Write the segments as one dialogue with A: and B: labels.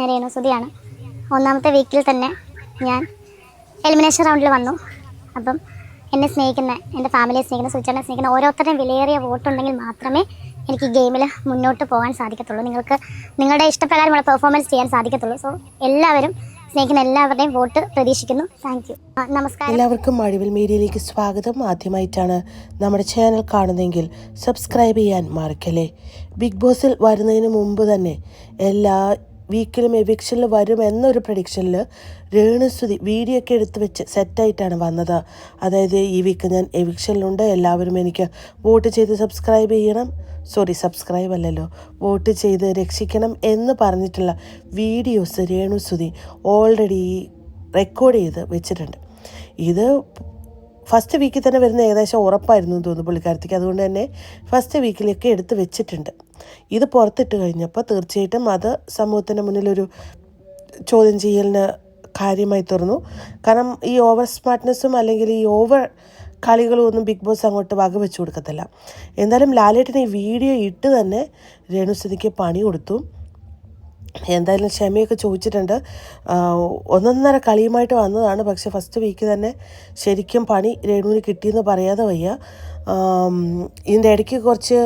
A: ഞാൻ രേണുസുതിയാണ് ഒന്നാമത്തെ വീക്കിൽ തന്നെ ഞാൻ എലിമിനേഷൻ റൗണ്ടിൽ വന്നു. അപ്പം എന്നെ സ്നേഹിക്കുന്ന എന്റെ ഫാമിലിയെ സ്നേഹിക്കുന്ന സുചേട്ടനെ സ്നേഹിക്കുന്ന ഓരോരുത്തരുടെയും വിലയേറിയ വോട്ടുണ്ടെങ്കിൽ മാത്രമേ എനിക്ക് ഗെയിമിൽ മുന്നോട്ട് പോകാൻ സാധിക്കത്തുള്ളൂ. നിങ്ങൾക്ക് നിങ്ങളുടെ ഇഷ്ടപ്രകാരമുള്ള പെർഫോമൻസ് ചെയ്യാൻ സാധിക്കത്തുള്ളൂ. സോ എല്ലാവരും സ്നേഹിക്കുന്ന എല്ലാവരുടെയും വോട്ട് പ്രതീക്ഷിക്കുന്നു. താങ്ക് യു നമസ്കാരം.
B: എല്ലാവർക്കും മഴവിൽ മീഡിയയിലേക്ക് സ്വാഗതം. ആദ്യമായിട്ടാണ് നമ്മുടെ ചാനൽ കാണുന്നതെങ്കിൽ സബ്സ്ക്രൈബ് ചെയ്യാൻ മറക്കല്ലേ? ബിഗ് ബോസിൽ വരുന്നതിന് മുമ്പ് തന്നെ എല്ലാ വീക്കിലും എവിക്ഷനിൽ വരും എന്നൊരു പ്രഡിക്ഷനിൽ രേണുസ്തുതി വീഡിയോ ഒക്കെ എടുത്ത് വെച്ച് സെറ്റായിട്ടാണ് വന്നത്. അതായത് ഈ വീക്ക് ഞാൻ എവിക്ഷനിലുണ്ട് എല്ലാവരും എനിക്ക് വോട്ട് ചെയ്ത് സബ്സ്ക്രൈബ് ചെയ്യണം. സോറി സബ്സ്ക്രൈബ് അല്ലല്ലോ. വോട്ട് ചെയ്ത് രക്ഷിക്കണം എന്ന് പറഞ്ഞിട്ടുള്ള വീഡിയോസ് രേണുസ്തുതി ഓൾറെഡി റെക്കോർഡ് ചെയ്ത് വെച്ചിട്ടുണ്ട്. ഇത് ഫസ്റ്റ് വീക്കിൽ തന്നെ വരുന്ന ഏകദേശം ഉറപ്പായിരുന്നു തോന്നുന്നു പുള്ളിക്കാരത്തേക്ക്. അതുകൊണ്ട് തന്നെ ഫസ്റ്റ് വീക്കിലേക്ക് എടുത്ത് വെച്ചിട്ടുണ്ട്. ഇത് പുറത്തിട്ട് കഴിഞ്ഞപ്പോൾ തീർച്ചയായിട്ടും അത് സമൂഹത്തിന്റെ മുന്നിലൊരു ചോദ്യം ചെയ്യലിന് കാര്യമായി തീർന്നു. കാരണം ഈ ഓവർ സ്മാർട്ട്നെസ്സും അല്ലെങ്കിൽ ഈ ഓവർ കളികളും ഒന്നും ബിഗ് ബോസ് അങ്ങോട്ട് വക വെച്ച് കൊടുക്കത്തില്ല. എന്തായാലും ലാലേട്ടൻ ഈ വീഡിയോ ഇട്ട് തന്നെ രേണുസ്ഥിതിക്ക് പണി കൊടുത്തു. എന്തായാലും ക്ഷമയൊക്കെ ചോദിച്ചിട്ടുണ്ട്. ഒന്നൊന്നര കളിയുമായിട്ട് വന്നതാണ്. പക്ഷേ ഫസ്റ്റ് വീക്ക് തന്നെ ശരിക്കും പണി രേണുവിന് കിട്ടിയെന്ന് പറയാതെ വയ്യ. ഇതിന്റെ ഇടയ്ക്ക് കുറച്ച്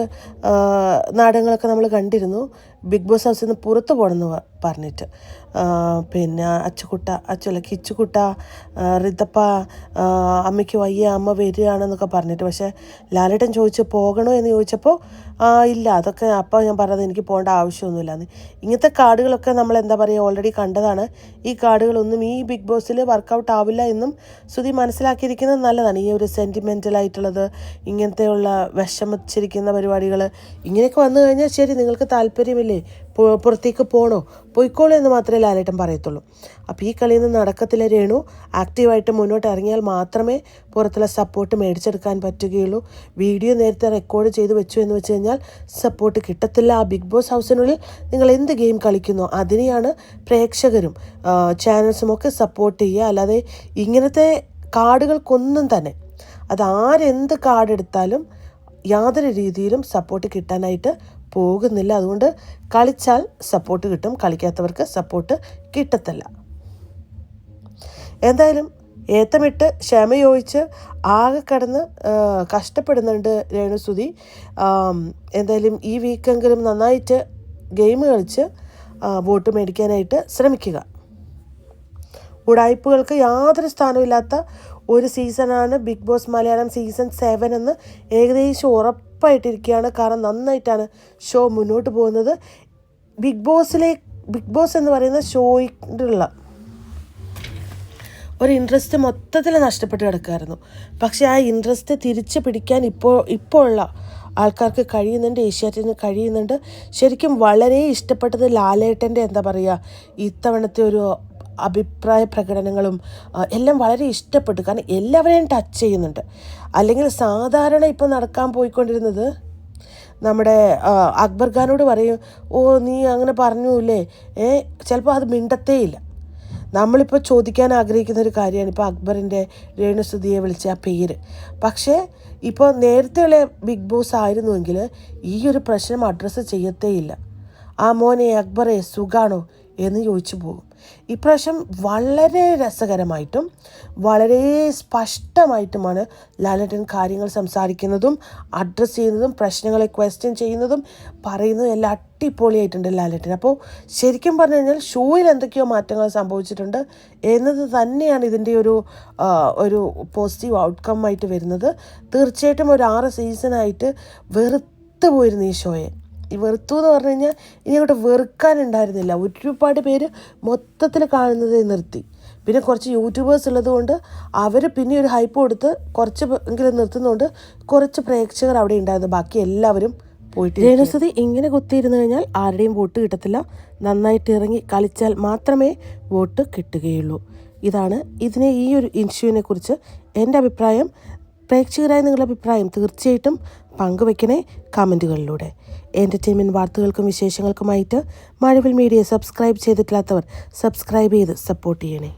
B: നാടകങ്ങളൊക്കെ നമ്മൾ കണ്ടിരുന്നു. ബിഗ് ബോസ് ഹൗസിൽ നിന്ന് പുറത്ത് പോകണമെന്ന് പറഞ്ഞിട്ട്. പിന്നെ അച്ചുകുട്ട അച്ചുല കിച്ചുകുട്ട റിതപ്പ അമ്മയ്ക്ക് വയ്യ അമ്മ വരികയാണെന്നൊക്കെ പറഞ്ഞിട്ട്. പക്ഷേ ലാലേട്ടൻ ചോദിച്ചു പോകണോ എന്ന് ചോദിച്ചപ്പോൾ ഇല്ല അതൊക്കെ അപ്പോൾ ഞാൻ പറഞ്ഞത് എനിക്ക് പോകേണ്ട ആവശ്യമൊന്നുമില്ലാന്ന് ഇങ്ങനത്തെ കാർഡുകളൊക്കെ നമ്മൾ എന്താ പറയുക ഓൾറെഡി കണ്ടതാണ്. ഈ കാർഡുകളൊന്നും ഈ ബിഗ് ബോസിൽ വർക്കൗട്ട് ആവില്ല എന്നും ശ്രുതി മനസ്സിലാക്കിയിരിക്കുന്നത് നല്ലതാണ്. ഈ ഒരു സെന്റിമെന്റൽ ആയിട്ടുള്ളത് ഇങ്ങനത്തെയുള്ള വിഷമിച്ചിരിക്കുന്ന പരിപാടികൾ ഇങ്ങനെയൊക്കെ വന്നു കഴിഞ്ഞാൽ ശരി നിങ്ങൾക്ക് താല്പര്യമില്ലേ? പുറത്തേക്ക് പോകണോ പോയിക്കോളൂ എന്ന് മാത്രമേ ലാലേട്ടൻ പറയത്തുള്ളൂ. അപ്പോൾ ഈ കളിയിൽ നിന്ന് നടക്കത്തില്ല രേണു. ആക്റ്റീവായിട്ട് മുന്നോട്ട് ഇറങ്ങിയാൽ മാത്രമേ പുറത്തുള്ള സപ്പോർട്ട് മേടിച്ചെടുക്കാൻ പറ്റുകയുള്ളൂ. വീഡിയോ നേരത്തെ റെക്കോർഡ് ചെയ്ത് വെച്ചു എന്ന് വെച്ച് കഴിഞ്ഞാൽ സപ്പോർട്ട് കിട്ടത്തില്ല. ആ ബിഗ് ബോസ് ഹൗസിനുള്ളിൽ നിങ്ങൾ എന്ത് ഗെയിം കളിക്കുന്നു അതിനെയാണ് പ്രേക്ഷകരും ചാനൽസും ഒക്കെ സപ്പോർട്ട് ചെയ്യുക. അല്ലാതെ ഇങ്ങനത്തെ കാർഡുകൾക്കൊന്നും തന്നെ. അത് ആരെന്ത് കാർഡ് എടുത്താലും യാതൊരു രീതിയിലും സപ്പോർട്ട് കിട്ടാനായിട്ട് പോകുന്നില്ല. അതുകൊണ്ട് കളിച്ചാൽ സപ്പോർട്ട് കിട്ടും. കളിക്കാത്തവർക്ക് സപ്പോർട്ട് കിട്ടത്തില്ല. എന്തായാലും ഏത്തമിട്ട് ക്ഷമയോയിച്ച് ആകെ കടന്ന് കഷ്ടപ്പെടുന്നുണ്ട് രേണുസുതി എന്തായാലും ഈ വീക്കെങ്കിലും നന്നായിട്ട് ഗെയിം കളിച്ച് വോട്ട് മേടിക്കാനായിട്ട് ശ്രമിക്കുക. ഉടായ്പകൾക്ക് യാതൊരു സ്ഥാനമില്ലാത്ത ഒരു സീസണാണ് big boss Malayalam season seven എന്ന് ഏകദേശം ഉറപ്പായിട്ടിരിക്കുകയാണ്. കാരണം നന്നായിട്ടാണ് ഷോ മുന്നോട്ട് പോകുന്നത്. ബിഗ് ബോസിലെ ബിഗ് ബോസ് എന്ന് പറയുന്ന ഷോയിലുള്ള ഒരു ഇൻട്രസ്റ്റ് മൊത്തത്തിൽ നഷ്ടപ്പെട്ട് കിടക്കുമായിരുന്നു പക്ഷേ ആ ഇൻട്രസ്റ്റ് തിരിച്ച് പിടിക്കാൻ ഇപ്പോൾ ഇപ്പോൾ ഉള്ള ആൾക്കാർക്ക് കഴിയുന്നുണ്ട് ഏഷ്യാറ്റിന് കഴിയുന്നുണ്ട്. ശരിക്കും വളരെ ഇഷ്ടപ്പെട്ടത് ലാലേട്ടന്റെ എന്താ പറയുക ഇത്തവണത്തെ ഒരു അഭിപ്രായ പ്രകടനങ്ങളും എല്ലാം വളരെ ഇഷ്ടപ്പെട്ടു. കാരണം എല്ലാവരെയും ടച്ച് ചെയ്യുന്നുണ്ട്. അല്ലെങ്കിൽ സാധാരണ ഇപ്പോൾ നടക്കാൻ പോയിക്കൊണ്ടിരുന്നത് നമ്മുടെ അക്ബർ ഖാനോട് പറയും ഓ നീ അങ്ങനെ പറഞ്ഞൂല്ലേ? ഏ ചിലപ്പോൾ അത് മിണ്ടത്തേ ഇല്ല. നമ്മളിപ്പോൾ ചോദിക്കാൻ ആഗ്രഹിക്കുന്ന ഒരു കാര്യമാണ് ഇപ്പോൾ അക്ബറിന്റെ രേണുസുതിയെ വിളിച്ച ആ പേര്. പക്ഷേ ഇപ്പോൾ നേരത്തെയുള്ള ബിഗ് ബോസ് ആയിരുന്നുവെങ്കിൽ ഈ ഒരു പ്രശ്നം അഡ്രസ്സ് ചെയ്യത്തേയില്ല ആ മോനെ അക്ബറെ സുഖാണോ? എന്ന് ചോദിച്ചു പോകും. ഇപ്രാവശ്യം വളരെ രസകരമായിട്ടും വളരെ സ്പഷ്ടമായിട്ടുമാണ് ലാലേട്ടൻ കാര്യങ്ങൾ സംസാരിക്കുന്നതും അഡ്രസ്സ് ചെയ്യുന്നതും പ്രശ്നങ്ങളെ ക്വസ്റ്റ്യൻ ചെയ്യുന്നതും പറയുന്നതും എല്ലാം അടിപൊളിയായിട്ടുണ്ട് ലാലേട്ടൻ. അപ്പോൾ ശരിക്കും പറഞ്ഞു കഴിഞ്ഞാൽ ഷോയിൽ എന്തൊക്കെയോ മാറ്റങ്ങൾ സംഭവിച്ചിട്ടുണ്ട് എന്നത് തന്നെയാണ് ഇതിന്റെ ഒരു ഒരു പോസിറ്റീവ് ഔട്ട്കം ആയിട്ട് വരുന്നത്. തീർച്ചയായിട്ടും ഒരു ആറ് സീസണായിട്ട് വെറുത്തു പോയിരുന്നു ഈ ഷോയെ. വെറുത്തു എന്ന് പറഞ്ഞു കഴിഞ്ഞാൽ ഇനി അങ്ങോട്ട് വെറുക്കാനുണ്ടായിരുന്നില്ല. ഒരുപാട് പേര് മൊത്തത്തിൽ കാണുന്നത് നിർത്തി. പിന്നെ കുറച്ച് യൂട്യൂബേഴ്സ് ഉള്ളതുകൊണ്ട് അവർ പിന്നെ ഒരു ഹൈപ്പ് കൊടുത്ത് കുറച്ച് എങ്കിലും നിർത്തുന്നതുകൊണ്ട് കുറച്ച് പ്രേക്ഷകർ അവിടെ ഉണ്ടായിരുന്നു. ബാക്കി എല്ലാവരും പോയിട്ട് ജനസ്ഥിതി ഇങ്ങനെ കുത്തിയിരുന്നു കഴിഞ്ഞാൽ ആരുടെയും വോട്ട് കിട്ടത്തില്ല. നന്നായിട്ട് ഇറങ്ങി കളിച്ചാൽ മാത്രമേ വോട്ട് കിട്ടുകയുള്ളൂ. ഇതാണ് ഇതിനെ ഈ ഒരു ഇഷ്യൂവിനെ കുറിച്ച് എന്റെ അഭിപ്രായം. പ്രേക്ഷകരായ നിങ്ങളുടെ അഭിപ്രായം തീർച്ചയായിട്ടും പങ്കുവെക്കണേ കമന്റുകളിലൂടെ. എന്റർടൈൻമെന്റ് വാർത്തകൾക്കും വിശേഷങ്ങൾക്കുമായിട്ട് മഴവിൽ മീഡിയ സബ്സ്ക്രൈബ് ചെയ്തിട്ടില്ലാത്തവർ സബ്സ്ക്രൈബ് ചെയ്ത് സപ്പോർട്ട് ചെയ്യണേ.